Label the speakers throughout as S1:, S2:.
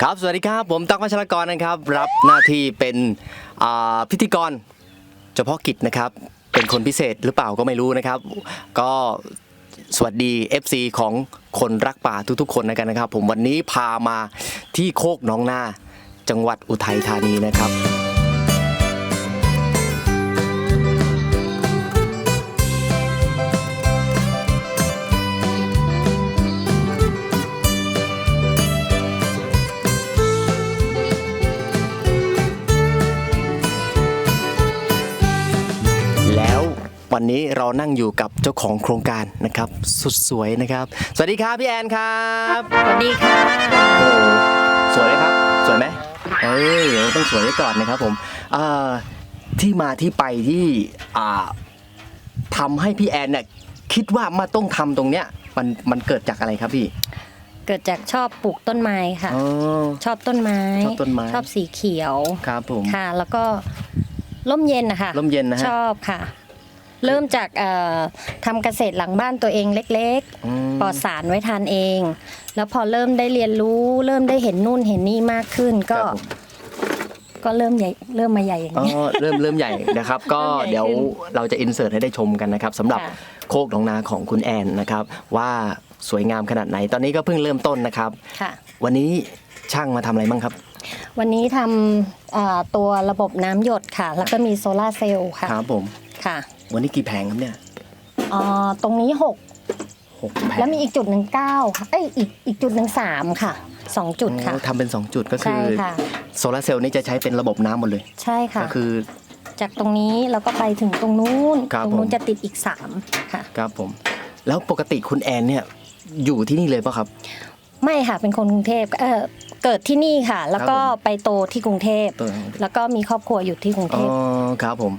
S1: ครับสวัสดีครับผมตั๊กวัชรกรนะครับ รับหน้าที่เป็นพิธีกรเฉพาะกิจนะครับ เป็นคนพิเศษหรือเปล่าก็ไม่รู้นะครับ ก็สวัสดี FC ของคนรักป่าทุกๆ คนนะกันนะครับ ผมวันนี้พามาที่โคกหน้องนาจังหวัดอุทัยธานีนะครับ วันนี้เรานั่งอยู่กับเจ้าของโครงการนะครับ สุดสวยนะครับ สวัสดีครับพี่แอนครับ
S2: สวัสดีค่ะ
S1: โอ้โหสวยไหมครับ สวยไหมเอ้ยเดี๋ยวต้องสวยไว้ก่อนนะครับผมอ่าที่มาที่ไปที่อ่าทำให้พี่แอนเนี่ยคิดว่ามาต้องทำตรงเนี้ยมันมันเกิดจากอะไรครับพี่
S2: เกิดจากชอบปลูกต้นไม้ค่ะ
S1: อ๋อ
S2: ชอบต้นไม้
S1: ชอบต้นไม้
S2: ชอบสีเขียว
S1: ครับผม
S2: ค่ะ แล้วก็ร่มเย็นนะคะ
S1: ร่มเย็นนะฮะ
S2: ชอบค่ะ เริ่มจากเอ่อทำเกษตรหลังบ้านตัวเองเล็ก
S1: อืม
S2: ๆปลอดสารไว้ทานเอง แล้วพอเริ่มได้เรียนรู้ เริ่มได้เห็นนู่นเห็นนี่มากขึ้นก็
S1: ครับผม
S2: ก็เริ่มใหญ่เริ่มมาใหญ่อย่าง
S1: อ๋อ
S2: นี้ย
S1: เริ่มเริ่มใหญ่นะครับ ก็
S2: เริ่มใหญ่
S1: เดี๋ยว
S2: ขึ้น
S1: เราจะอินเสิร์ตให้ได้ชมกันนะครับสำหรับ
S2: ค่ะ
S1: โคกหนองนาของคุณแอนนะครับ ว่าสวยงามขนาดไหน ตอนนี้ก็เพิ่งเริ่มต้นนะครับ
S2: ค่ะ
S1: วันนี้ช่างมาทำอะไรบ้างครับ
S2: วันนี้ทำเอ่อตัวระบบน้ำหยดค่ะ แล้วก็มีโซลาร์เซลล์ค่ะ
S1: ครับผม
S2: ค่ะ
S1: วันนี้กี่แผงครับเนี่ย
S2: เอ่อตรงนี้หก
S1: หกแผง
S2: แล้วมีอีกจุดหนึ่งเก้าค่ะเอ้ยอีกอีกจุดหนึ่งสามค่ะสองจุดค่ะ
S1: โอ้ทำเป็น 2 จุดก็คื
S2: ใช่
S1: อ
S2: ค่ะ
S1: โซลาร์เซลล์นี่จะใช้เป็นระบบน้ำหมดเลย
S2: ใช่ค่ะ
S1: ก็คือ
S2: จากตรงนี้เราก็ไปถึงตรงนู้น
S1: ครับ
S2: ตรงนู้
S1: ผ
S2: น
S1: ม
S2: จะติดอีกสามค่ะ
S1: ครับผม แล้วปกติคุณแอนเนี่ยอยู่ที่นี่เลยป่ะครับ
S2: ไม่ค่ะเป็นคนกรุงเทพเออเกิดที่นี่ค่ะ แล้วก็
S1: ครับผม
S2: ไปโตที่กรุงเทพ
S1: ตัว
S2: แล้วก็มีครอบครัวอยู่ที่กรุง
S1: อ๋
S2: เท
S1: อ
S2: พ
S1: ครับผม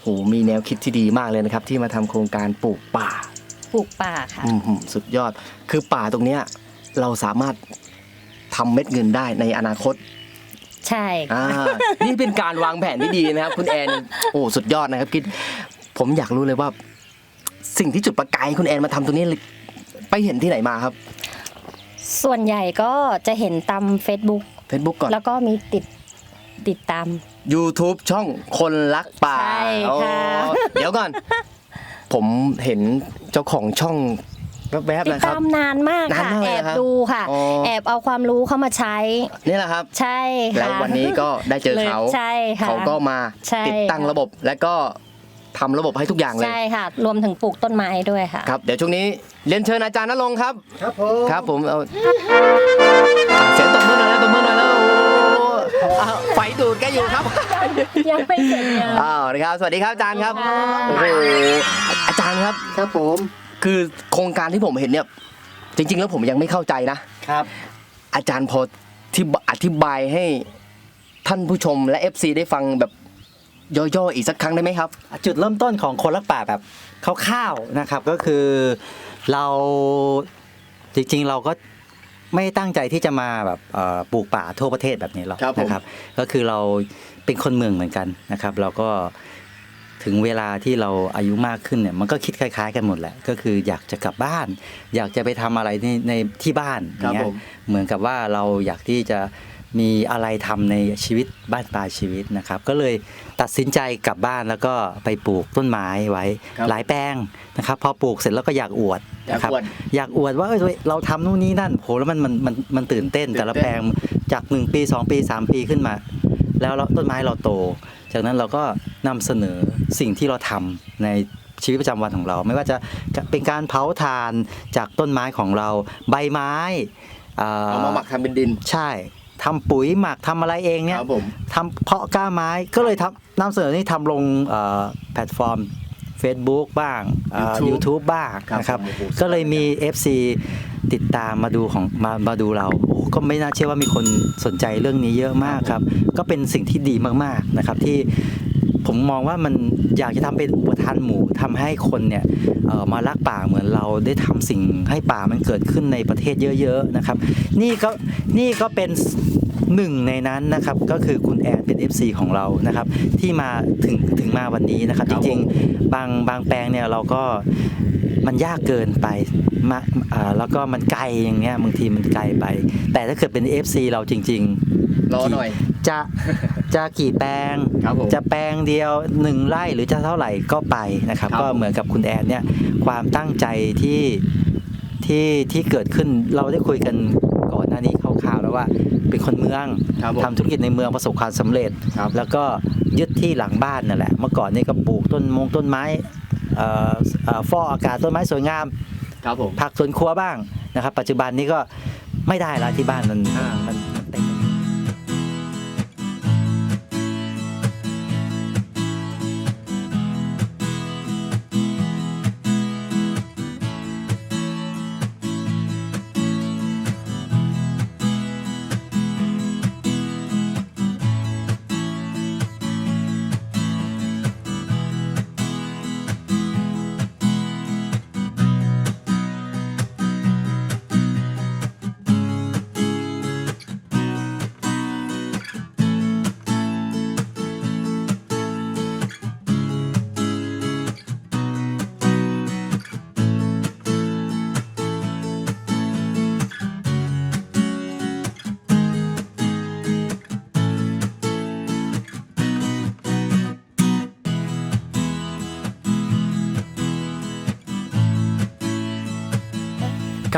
S1: โหมีแนวคิดที่ดีมากเลยนะครับ ที่มาทำโครงการปลูกป่า
S2: ปลูกป่าค่ะ
S1: อืมหืมสุดยอด คือป่าตรงเนี้ยเราสามารถทำเม็ดเงินได้ในอนาคต
S2: ใช่
S1: อ่า นี่เป็นการวางแผนที่ดีนะครับ คุณแอน โอ้สุดยอดนะครับคิด ผมอยากรู้เลยว่า สิ่งที่จุดประกายคุณแอนมาทำตรงนี้เลยไปเห็นที่ไหนมาครับ
S2: ส่วนใหญ่ก็จะเห็นตาม Facebook
S1: Facebook ก่อน
S2: แล้วก็มีติดติดตาม
S1: YouTube ช่องคนรักป่า
S2: ใช่ค่ะ
S1: โอ้เดี๋ยวก่อน ผมเห็นเจ้าของช่องแวบๆ
S2: ติด
S1: นะครับ
S2: ตามนานมากค่ะ
S1: นานมากเลย
S2: แอ
S1: เหรอบครับ
S2: ดูค่ะ
S1: อ๋อ
S2: แอบเอาความรู้เข้ามาใช้
S1: นี่แหละครับ
S2: ใช่ค่ะ
S1: แล้ววันนี้ก็ได้เจอเขา
S2: ใช่ค่ะ
S1: เขาก็มา
S2: ใช่
S1: ติดตั้งระบบและก็ทำระบบให้ทุกอย่างเลย
S2: ใช่ค่ะ รวมถึงปลูกต้นไม้ด้วยค่ะ
S1: ครับ เดี๋ยวช่วงนี้เรียนเชิญอาจารย์นรงค์ครับ
S3: ครับผม
S1: ครับผมเอาอะเสียงตบมือหน่อยนะตบมือหน่อย แล้วโอ้อะไฟดูดแกอยู่ครับ
S2: ยังไม่เสร็จงาน
S1: อ้าวนะครับ สวัสดีครับอาจารย์ครับ
S2: ค่ะ
S1: โอ้โห อาจารย์ครับ
S3: ครับผม
S1: คือโครงการที่ผมเห็นเนี่ย จริง ๆ แล้วผมยังไม่เข้าใจนะ
S3: ครับ
S1: อาจารย์พอที่อธิบายให้ท่านผู้ชมและ FC ได้ฟังแบบย่อๆอีกสักครั้งได้ไหมครับ
S3: จุดเริ่มต้นของคนรักป่าแบบคร่าวๆนะครับก็คือเราจริงๆเราก็ ไม่ตั้งใจที่จะมาแบบเอ่อปลูกป่าทั่วประเทศแบบนี้หรอก
S1: ครับผม
S3: นะครับ ก็คือเราเป็นคนเมืองเหมือนกันนะครับ เราก็ถึงเวลาที่เราอายุมากขึ้นเนี่ยมันก็คิดคล้ายๆ กันหมดแหละ ก็คืออยากจะกลับบ้าน อยากจะไปทำอะไรในในที่บ้านอย่างเงี้
S1: ครับ
S3: ย
S1: ผม
S3: เหมือนกับว่าเราอยากที่จะ มีอะไรทำในชีวิตบ้านปลายชีวิตนะครับ ก็เลยตัดสินใจกลับบ้านแล้วก็ไปปลูกต้นไม้ไว้
S1: ครับ
S3: หลายแปลงนะครับ พอปลูกเสร็จแล้วก็อยากอวด
S1: อยาก
S3: นะครับ
S1: อวด
S3: อยากอวดว่าเอ้ยเราทำนู่นนี่นั่นโหแล้วมันมันมันมันตื่นเต้น
S1: ตื่นเต้น
S3: แต่ละแปลงจาก 1 ปี 2 ปี 3 ปีขึ้นมา แล้วเราต้นไม้เราโต จากนั้นเราก็นำเสนอสิ่งที่เราทำในชีวิตประจำวันของเรา ไม่ว่าจะเป็นการเผาถ่านจากต้นไม้ของเรา ใบไม้อ่
S1: เอามาหมักทำเป็นดิน
S3: ใช่ ทำปุ๋ยหมักทำอะไรเองเนี่
S1: ค
S3: ย
S1: รับผม
S3: ทำเพาะกล้าไม้ก็เลยทำนำเสนอนี่ทำลงเอ่อแพลตฟอร์ม Facebook บ้างเอ่อ
S1: YouTube
S3: YouTube บ้าง
S1: ครับ
S3: นะครับ
S1: ผมโอ้โห
S3: ก็เลยมี FC ติดตามมาดูของมามาดูเราโอ้โหก็ไม่น่าเชื่อว่ามีคนสนใจเรื่องนี้เยอะมากครับ ก็เป็นสิ่งที่ดีมากๆนะครับที่ผมมองว่ามันอยากจะทำเป็นอุปทานหมู่ทำให้คนเนี่ยเอ่อมารักป่าเหมือนเราได้ทำสิ่งให้ป่ามันเกิดขึ้นในประเทศเยอะ ๆนะครับ นี่ก็นี่ก็เป็น หนึ่งในนั้นนะครับก็คือคุณแอนเป็น FC ของเรานะครับ ที่มาถึงถึงมาวันนี้นะครับ
S1: ค
S3: จ
S1: รับ
S3: ริงๆบางบางแปลงเนี่ยเราก็มันยากเกินไปมาอ่าแล้วก็มันไกลอย่างเงี้ยบางทีมันไกลไป แต่ถ้าเกิดเป็น FC เราจริง ๆ
S1: รอหน่อย
S3: จะจะกี่แปลง
S1: ครับผม
S3: จะแปลงเดียวหนึ่งไร่หรือจะเท่าไหร่ก็ไปนะครับ
S1: ครับ
S3: ก็เหมือนกับคุณแอนเนี่ยความตั้งใจที่ที่ที่เกิดขึ้นเราได้คุยกันก่อนหน้านี้คร่าวๆ แล้วว่าเป็นคนเมือง
S1: ครับผม
S3: ทำธุรกิจในเมืองประสบความสำเร็จ
S1: ครับ
S3: แล้วก็ยึดที่หลังบ้านนั่นแหละ เมื่อก่อนนี่ก็ปลูกต้นมงต้นไม้เอ่อเอ่อฟอกอากาศต้นไม้สวยงาม
S1: ครับผม
S3: ผักสวนครัวบ้างนะครับ ปัจจุบันนี้ก็ไม่ได้แล้วที่บ้านมัน
S1: อ่ามั
S3: มัน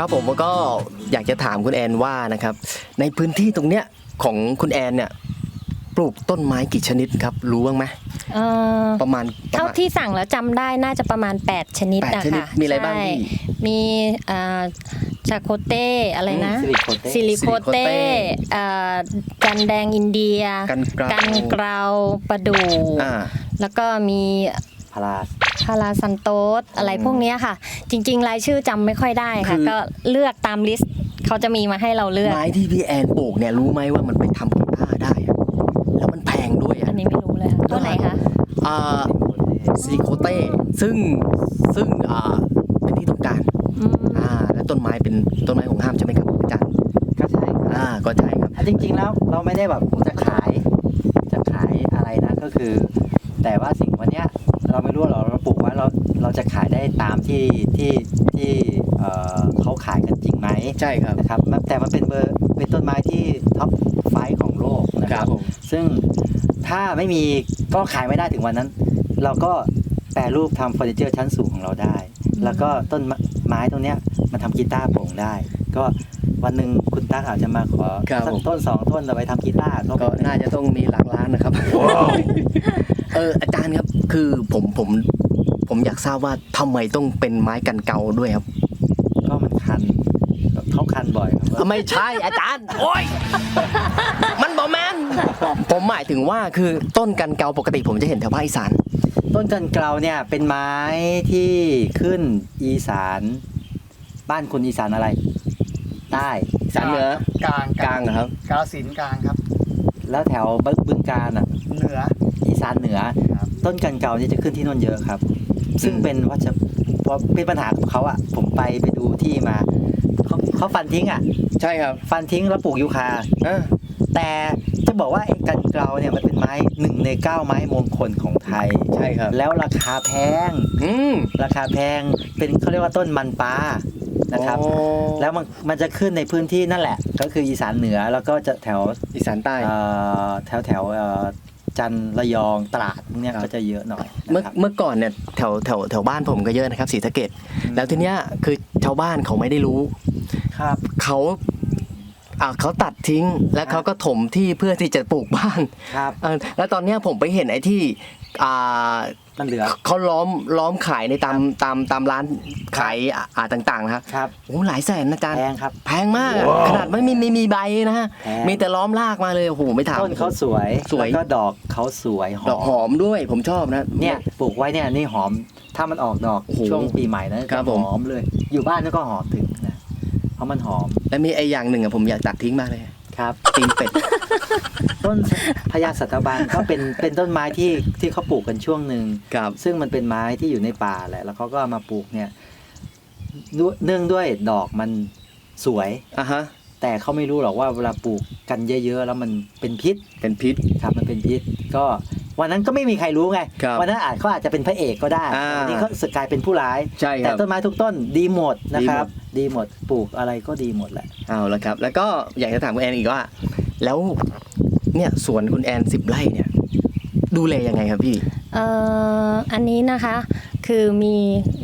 S1: ครับผมก็อยากจะถามคุณแอนว่านะครับในพื้นที่ตรงเนี้ยของคุณแอนเนี่ยปลูกต้นไม้กี่ชนิดครับรู้บ้างไหม
S2: เอ่อ
S1: ประมาณประ
S2: เท่า
S1: มาณ
S2: ที่สั่งแล้วจำได้น่าจะประมาณ 8 ชนิด
S1: แปด
S2: อะ
S1: ชนิด
S2: ค่ะ
S1: มีอะไรบ้าง
S2: ใช่
S1: พี่
S2: มีเอ่อชาโคเต้อะไรนะ
S3: ซิลิโคเต้
S2: ซิลิโคเต้
S1: ซิลิโคเต้
S2: เอ่อกันแดงอินเดีย
S1: กันเกลา
S2: กันเกลาประดู่
S1: อ่า
S2: แล้วก็มี
S3: พาราส
S2: พาราซันโตสอะไรพวกเนี้ยค่ะ จริง ๆ รายชื่อจำไม่ค่อยได้ค่ะ
S1: คือ
S2: ก็เลือกตามลิสต์เขาจะมีมาให้เราเลือก
S1: ไม้ที่พี่แอนปลูกเนี่ยรู้ไหมว่ามันไปทำกีตาร์ได้อะแล้วมันแพงด้วย
S2: อั
S1: อะ
S2: นนี้ไม่รู้เลยค่ะตัวไหนคะ
S1: อ่าซิลิโคเต้ซึ่งซึ่งอ่าเป็นที่ต้องการ
S2: อืม
S1: อ่าและต้นไม้เป็นต้นไม้ของห้ามใช่ไหมครับอาจารย์
S3: ก็ใช่ครับ
S1: อ่าก็ใช่ครับ
S3: อะจริง ๆ แล้วเราไม่ได้แบบจะขาย จะขายอะไรนะก็คือ แต่ว่า ที่ที่ที่เอ่อเขาขายกันจริงไหม
S1: ใช่ครับ
S3: นะครับมันแต่มันเป็นเบอร์เป็นต้นไม้ที่ท็อปไฟของโลกนะ
S1: ค
S3: ค
S1: รั
S3: รั
S1: บบผม
S3: ซึ่งถ้าไม่มีก็ขายไม่ได้ถึงวันนั้น เราก็แปรรูปทำเฟอร์นิเจอร์ชั้นสูงของเราได้ แล้วก็ต้นไม้ตรงเนี้ยมันทำกีตาร์โปร่งได้ ก็วันหนึ่งคุณตั๊กอาจจะมาขอ
S1: ครับ
S3: สั
S1: ผ
S3: ก
S1: ม
S3: ต้นสองต้นเราไปทำกีตาร์
S1: ก็น่าจะต้องมีหลักล้านนะครับ เอออาจารย์ครับคือผมผม ผมอยากทราบว่าทำไมต้องเป็นไม้กันเกาด้วยครับ
S3: ก็มันคันเขาคันบ่อยครับ
S1: ไม่ใช่อาจารย์ โอ้ยมันบอแมนผมหมายถึงว่าคือต้นกันเกาปกติผมจะเห็นแถวภาคอีสาน
S3: ต้นกันเกลาเนี่ยเป็นไม้ที่ขึ้นอีสาน บ้านคุณอีสานอะไร ใต้
S1: อีสานเหนือก
S4: ลาง
S1: กลางเหรอครับ
S4: กาฬสินธุ์กลางครับ
S3: แล้วแถวบึบึงการอะ
S4: เหนือ
S3: อีสานเหนือ
S4: ครับ
S3: ต้นกันเกานี่จะขึ้นที่นู่นเยอะครับ ซึ่ง
S1: อืม
S3: เป็นวัชเพราะเป็นปัญหาของเขาอะ ผมไปไปดูที่มาเขาเขาฟันทิ้งอะ
S1: ใช่ครับ
S3: ฟันทิ้งแล้วปลูกยูคา
S1: อ่า
S3: แต่จะบอกว่าไอ้กันเกลาเนี่ยมันเป็นไม้หนึ่งในเก้าไม้มงคลของไทย
S1: ใช่ครับ
S3: แล้วราคาแพง
S1: อืม
S3: ราคาแพงเป็นเขาเรียกว่าต้นมันปลานะครับ
S1: โอ้
S3: แล้วมันมันจะขึ้นในพื้นที่นั่นแหละ ก็คืออีสานเหนือแล้วก็จะแถว
S1: อีสานใต้
S3: เอ่อแถวแถวเอ่อจันทร์ระยองตลาดพวกเนี้ย
S1: ครับ
S3: ก็จะเยอะหน่อย
S1: เมื่อ
S3: นะครับ
S1: เมื่อก่อนเนี่ยแถวแถวแถวบ้านผมก็เยอะนะครับศรีสะเกดแล้วทีเนี้ยคือชาวบ้านเขาไม่ได้รู้
S3: ครับ
S1: เขาอ่าเขาตัดทิ้งแล้วเขาก็ถมที่เพื่อที่จะปลูกบ้าน
S3: ครับ
S1: เออแล้วตอนเนี้ยผมไปเห็นไอ้ที่อ่า
S3: มันเหลือ
S1: เขาล้อมล้อมขายในตามตามตามร้านขายอ่าอ่าต่างๆนะครับ
S3: ครับ
S1: โอ้หลายแสนนะอาจารย์
S3: แพงครับ
S1: แพงมากอะขนาดไม่มีไม่มีใบนะฮะ
S3: แพง
S1: มีแต่ล้อมรากมาเลยโอ้โหไม่ถาม
S3: ต้นเขาสวย
S1: สวย
S3: แล้วก็ดอกเขาสวยหอ
S1: ดอกห
S3: ม
S1: อมด้วยผมชอบนะ
S3: เนี่ยปลูกไว้เนี่ยนี่หอม ถ้ามันออกดอก
S1: โอ้โห
S3: ช่วงปีใหม่นะครับ
S1: ผม
S3: หอมเลย อยู่บ้านนี่ก็หอมถึงนะเพราะมันหอม
S1: แล้วมีไอ้อย่างหนึ่งอะผมอยากตัดทิ้งมากเลย
S3: ครับ
S1: ตีนเป็ด
S3: ต้นพญาสัตบันก็เป็นเป็นต้นไม้ที่ที่เขาปลูกกันช่วงหนึ่ง
S1: ครับ
S3: ซึ่งมันเป็นไม้ที่อยู่ในป่าแหละ แล้วเขาก็เอามาปลูกเนี่ยด้วยเนื่องด้วยดอกมันสวย
S1: อะฮะ
S3: แต่เขาไม่รู้หรอกว่าเวลาปลูกกันเยอะ ๆ แล้วมันเป็นพิษ
S1: เป็นพิษ
S3: ครับมันเป็นพิษก็ วันนั้นก็ไม่มีใครรู้ไง
S1: ครับ
S3: วันนั้นอาจเขาอาจจะเป็นพระเอกก็ได้
S1: อ่า
S3: วันนี้เขาสึกกลายเป็นผู้ร้าย
S1: ใช่ค
S3: แต่
S1: รับ
S3: ต้นไม้ทุกต้นดีหมดนะครับ
S1: ดี
S3: ดีหมดปลูกอะไรก็ดีหมดแหละ
S1: เอาละครับ แล้วก็อยากจะถามคุณแอนอีกว่า แล้วเนี่ยสวนคุณแอนสิบไร่เนี่ย ดูแลยังไงครับพี่
S2: เอ่ออันนี้นะคะคือมี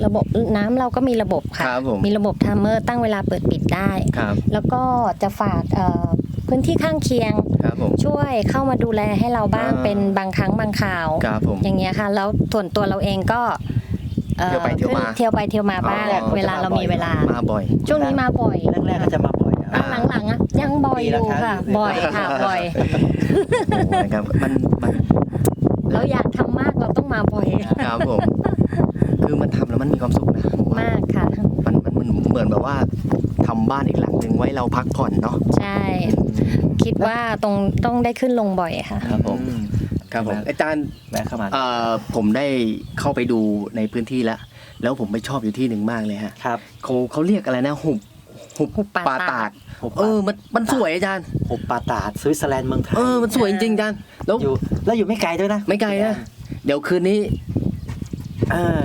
S2: ระบบน้ำเราก็มีระบบค่ะ
S1: ครับผม
S2: มีระบบไทม์เมอร์ตั้งเวลาเปิดปิดได้
S1: ครับ
S2: แล้วก็จะฝากเอ่อ พื้นที่ข้างเคียง
S1: ครับผม
S2: ช่วยเข้ามาดูแลให้เราบ้าง
S1: อ่า
S2: เป็นบางครั้งบางข่าว
S1: ครับผม
S2: อย่างเงี้ยค่ะ แล้วส่วนตัวเราเองก็อ่อ
S1: เที่ยวไปเที่ยวมา
S2: ขึ้นเที่ยวไปเที่ยวมาบ้าง
S1: อ๋อ
S2: เวลาเรามีเวลา
S1: มาบ่อย
S2: ช่วงนี้มาบ่อย
S3: แรกๆก็จะมาบ่อย
S2: อะหลังๆอะยังบ่อยอยู่ค่ะ
S3: ปีละครั้ง
S2: บ่อยค่ะบ่อย
S1: โอ้นะครับมันมัน
S2: เราอยากทำมากเราต้องมาบ่อย
S1: ครับผม คือมันทำแล้วมันมีความสุขนะผมว่ามา
S2: กค่ะ
S1: มันมันมันเหมือนแบบว่าทำบ้านอีกหลัง หนึ่งไว้เราพักผ่อนเนาะ
S2: ใช่ คิดว่าตรงต้องได้ขึ้นลงบ่อยค่ะ
S3: ครับผม
S1: ครับผมอาจารย์
S3: แวะเข้ามา
S1: เอ่อผมได้เข้าไปดูในพื้นที่แล้ว แล้วผมไปชอบอยู่ที่หนึ่งมากเลยฮะ
S3: ครับ
S1: เขาเขาเรียกอะไรนะหุบหุบ
S2: หุบป่า
S1: ป่า
S2: ตา
S1: ตา
S2: ด
S1: ด
S3: หุบ
S1: เอ
S3: ป่า
S1: อมันมันสวยอาจารย์
S3: หุบป่าตาดสวิตเซอร์แลนด์เมืองไทย
S1: เออมันสวยจริงๆอาจารย์แล้ว
S3: อยู่แล้วอยู่ไม่ไกลด้วยนะ
S1: ไม่ไกลนะเดี๋ยวคืนนี้
S3: เออ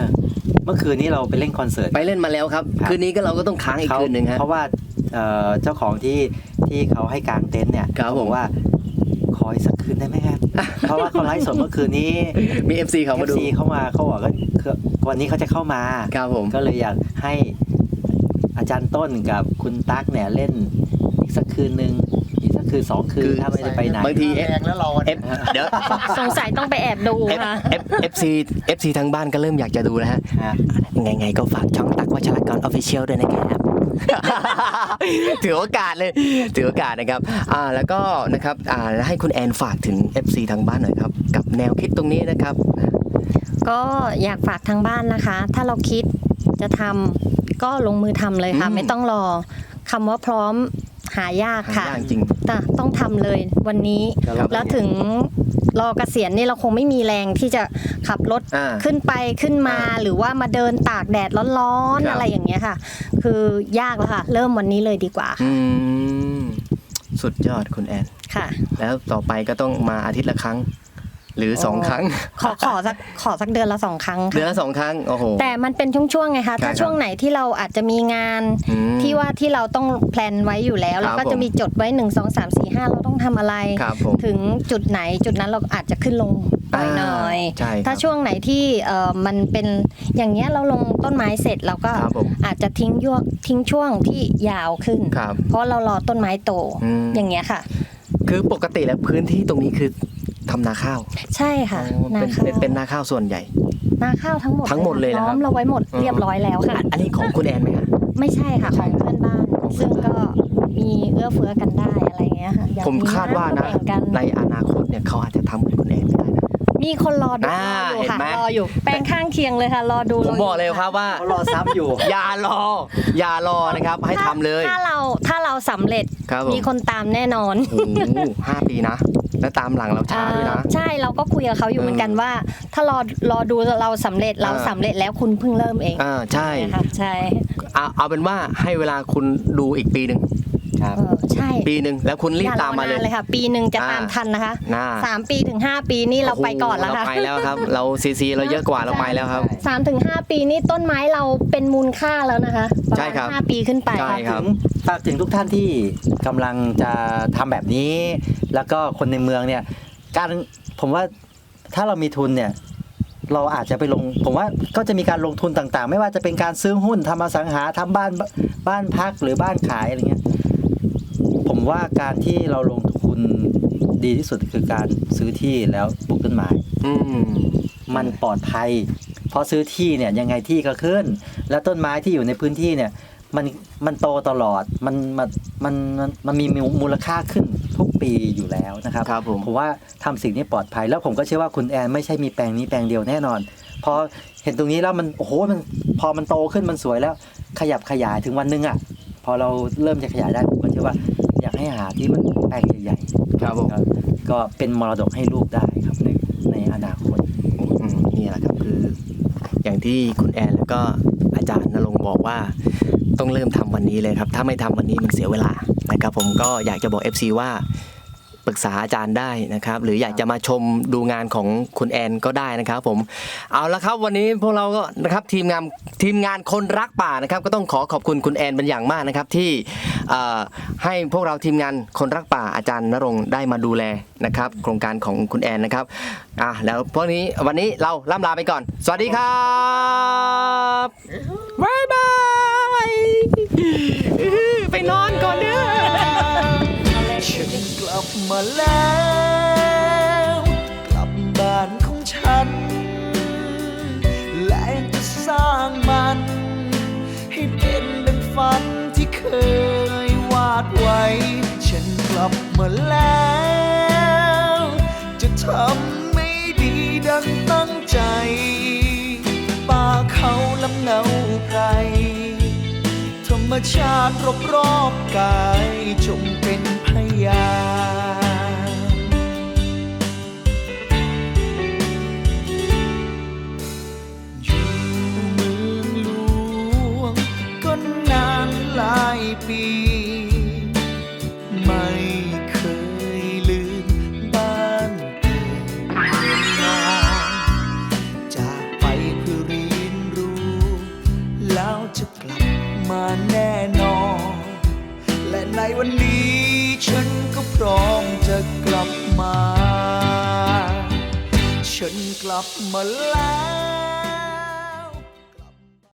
S3: เมื่อคืนนี้เราไปเล่นคอนเสิร์ต
S1: ไปเล่นมาแล้วครับ
S3: ครับ
S1: คืนนี้ก็เราก็ต้องค้างอีก
S3: เขา
S1: คืนหนึ่งฮะ
S3: เพราะว่า เอ่อเจ้าของที่ที่เขาให้กางเต็นท์เนี่ย
S1: ครับ
S3: เขาบอก
S1: ผม
S3: ว่าขออีกสักคืนได้ไหมครับ เพราะว่าเขาไลฟ์สดเมื่อคืนนี้
S1: มี FC เขามาดู
S3: FC เข้ามาเขาบอกว่าคือวันนี้เขาจะเข้ามา
S1: ครับผม
S3: ก็เลยอยากให้อาจารย์ต้นกับคุณตั๊กเนี่ยเล่นอีกสักคืนหนึ่งอีกสักคืนสองคืนถ้าไม่ได้ไปไหน
S1: บางที
S4: แรงแล้วเราอะ
S1: เอฟเดี๋ยว
S2: สงสัยต้องไปแอบดู
S1: เอฟ
S2: ค่ะ
S1: เอฟเอฟซีเอฟซีทางบ้านก็เริ่มอยากจะดูแล้วฮะ
S3: ฮะ
S1: ไงไงๆก็ฝากช่องตักวัชรกรออฟฟิเชียลด้วยนะครับ ถือโอกาสเลย ถือโอกาสนะครับ อ่า แล้วก็นะครับ อ่า ให้คุณแอนฝากถึง FC ทางบ้านหน่อยครับ กับแนวคิดตรงนี้นะครับ
S2: ก็อยากฝากทางบ้านนะคะ ถ้าเราคิดจะทำก็ลงมือทำเลยค่ะ
S1: อืม
S2: ไม่ต้องรอคำว่าพร้อมหายาก
S1: หา
S2: ค่ะ
S1: ยากจริง
S2: แต่ต้องทำเลยวันนี้
S1: ครับ
S2: แล้วถึง รอเกษียณนี่เราคงไม่มีแรงที่จะขับรถ
S1: อ่า
S2: ขึ้นไปขึ้นมา
S1: อ่า
S2: หรือว่ามาเดินตากแดดร้อน
S1: ครับ
S2: ๆอะไรอย่างเงี้ยค่ะ คือยากแล้วค่ะ เริ่มวันนี้เลยดีกว่า
S1: อืมสุดยอดคุณแอน
S2: ค่ะ
S1: แล้วต่อไปก็ต้องมาอาทิตย์ละครั้ง หรือสองครั้ง
S2: ขอขอสักขอสักเดือนละสองครั้ง
S1: เดือน
S2: ค่ะ
S1: ละสองครั้งโอ้โห
S2: แต่มันเป็นช่วงๆไงคะถ้า
S1: ใช่ครับ
S2: ช่วงไหนที่เราอาจจะมีงาน
S1: อืม
S2: ที่ว่าที่เราต้องแพลนไว้อยู่แล้ว
S1: ครับ
S2: แล้วก็จะมีจดไว้หนึ่งสองสามสี่ห้าเราต้องทำอะไร
S1: ครับผม
S2: ถึงจุดไหนจุดนั้นเราอาจจะขึ้นลงไปหน่อย
S1: ใช่ครับ
S2: ถ้าช่วงไหนที่เอ่อมันเป็นอย่างเงี้ยเราลงต้นไม้เสร็จเราก็
S1: ครับผม
S2: อาจจะทิ้งยวกทิ้งช่วงที่ยาวขึ้น
S1: ครับ
S2: เพราะเรารอต้นไม้โต
S1: อืม
S2: อย่างเงี้ยค่ะ
S1: คือปกติแล้วพื้นที่ตรงนี้คือ ทำนาข้าว
S2: ใช่ค่ะ
S1: อ๋อ
S2: นา
S1: เป็น
S2: ข้าว
S1: เป็นเป็นนาข้าวส่วนใหญ่
S2: นาข้าวทั้งหมด
S1: ทั้งหมดเลยเหรอ
S2: ล้
S1: ครั
S2: อบมเราไว้หมด
S1: อืม
S2: เรียบร้อยแล้วค่ะ
S1: อันนี้ของคุณแอนไหมฮะ
S2: ไม่ใช่ค่ะของเพื่อนบ้าน
S1: ของเพื่
S2: ซึ่
S1: อน
S2: ง
S1: บ้าน
S2: ก็มีเอื้อเฟื้อกันได้อะไรเงี้ยค่ะอยก
S1: ผมคาดว่านะ
S2: แบ่งกัน
S1: ในอนาคตเนี่ยเขาอาจจะทำเหมือนคุณแอนก็ได้นะ
S2: มีคนรอดูร
S1: อ่า
S2: ออยู่ค่ะ
S1: เห็นไหม
S2: รออยู่ แปลงข้างเคียงเลยค่ะ รอดู
S1: ผมบอกเลยครับว่า
S3: เขารอซ้ำอยู่
S1: อย่ารอ อย่ารอนะครับ ให้ทำเลย
S2: ถ้าเราถ้าเราสำเร็จ
S1: ครับผม
S2: มีคนตามแน่นอน
S1: โอ้โหห้าปีนะ แล้วตามหลังเราช้าด้วยนะ
S2: อ่าใช่เราก็คุยกับเขาอยู่เหมือนกันว่า ถ้ารอรอดูเราสำเร็จเรา
S1: อ่า
S2: สำเร็จแล้วคุณเพิ่งเริ่มเอง
S1: อ่าใช่
S2: ค่ะใช่
S1: เอาเอาเป็นว่าให้เวลาคุณดูอีกปีหนึ่ง
S3: ครับ
S2: เออใช่
S1: ปีหนึ่งแล้วคุณรีบ
S2: อย่
S1: ตามมาเลย
S2: รอนนค่ะ ปีหนึ่งจะ
S1: อ่า
S2: ตามทันนะคะ
S1: น่า
S2: สามปีถึงห้าปีนี่เราไปก่อนแล้ว
S1: โโห
S2: ค่ะ
S1: เราไปแล้วครับ เราซีซีเราเยอะกว่าเราไปแล้วครับ
S2: สามถึงห้าปีนี่ต้นไม้เราเป็นมูลค่าแล้วนะคะประ
S1: ใช่
S2: มาณ
S1: ครับ
S2: ห้าปีขึ้นไป
S1: ใช่ครับ
S3: ถึง ฝากถึงทุกท่านที่กำลังจะทำแบบนี้ แล้วก็คนในเมืองเนี่ย การผมว่าถ้าเรามีทุนเนี่ยเราอาจจะไปลง ผมว่าก็จะมีการลงทุนต่างๆ ไม่ว่าจะเป็นการซื้อหุ้นทำอสังหาทำบ้านบ้านพักหรือบ้านขายอะไรเงี้ยผมว่าการที่เราลงทุนดีที่สุดคือการซื้อที่แล้วปลูกต้นไม้
S1: อืม
S3: มันปลอดภัย เพราะซื้อที่เนี่ยยังไงที่ก็ขึ้น แล้วต้นไม้ที่อยู่ในพื้นที่เนี่ย มันมันโตตลอดมันมันมันมันมันมีมูลค่าขึ้นทุกปีอยู่แล้วนะครับ
S1: ครับผม
S3: ผมว่าทำสิ่งนี้ปลอดภัย แล้วผมก็เชื่อว่าคุณแอนไม่ใช่มีแปลงนี้แปลงเดียวแน่นอนพอเห็นตรงนี้แล้วมันโอ้โหมันพอมันโตขึ้นมันสวยแล้ว ขยับขยายถึงวันหนึงอะพอเราเริ่มจะขยายได้ผมก็เชื่อว่าอยากให้หาที่มันแปลงใหญ่ๆ
S1: ครับผม
S3: ก็ก็เป็นมรดกให้ลูกได้ครับในในอนาคต
S1: อืมนี่แหละครับคือ อย่างที่คุณแอนแล้วก็อาจารย์นรงค์บอกว่า ต้องเริ่มทำวันนี้เลยครับ ถ้าไม่ทำวันนี้มันเสียเวลานะครับ ผมก็อยากจะบอก FC ว่าปรึกษาอาจารย์ได้นะครับ หรืออยากจะมาชมดูงานของคุณแอนก็ได้นะครับ ผมเอาละครับวันนี้พวกเราก็นะครับทีมงานทีมงานคนรักป่านะครับ ก็ต้องขอขอบคุณคุณแอนเป็นอย่างมากนะครับ ที่ให้พวกเราทีมงานคนรักป่าอาจารย์นรงได้มาดูแลนะครับ โครงการของคุณแอนนะครับอะแล้วพวกนี้วันนี้เราล่ำลาไปก่อน สวัสดีครับบ๊ายบาย ไปนอนก่อนเด้อ
S4: ฉันกลับมาแล้ว กลับบ้านของฉัน และจะสร้างมัน ให้เป็นดังฝันที่เคยวาดไว้ ฉันกลับมาแล้ว จะทำ มชาติรอบรอบกายจงเป็นพยานอยู่เมืองหลวงก็นานหลายปี มาแล้ว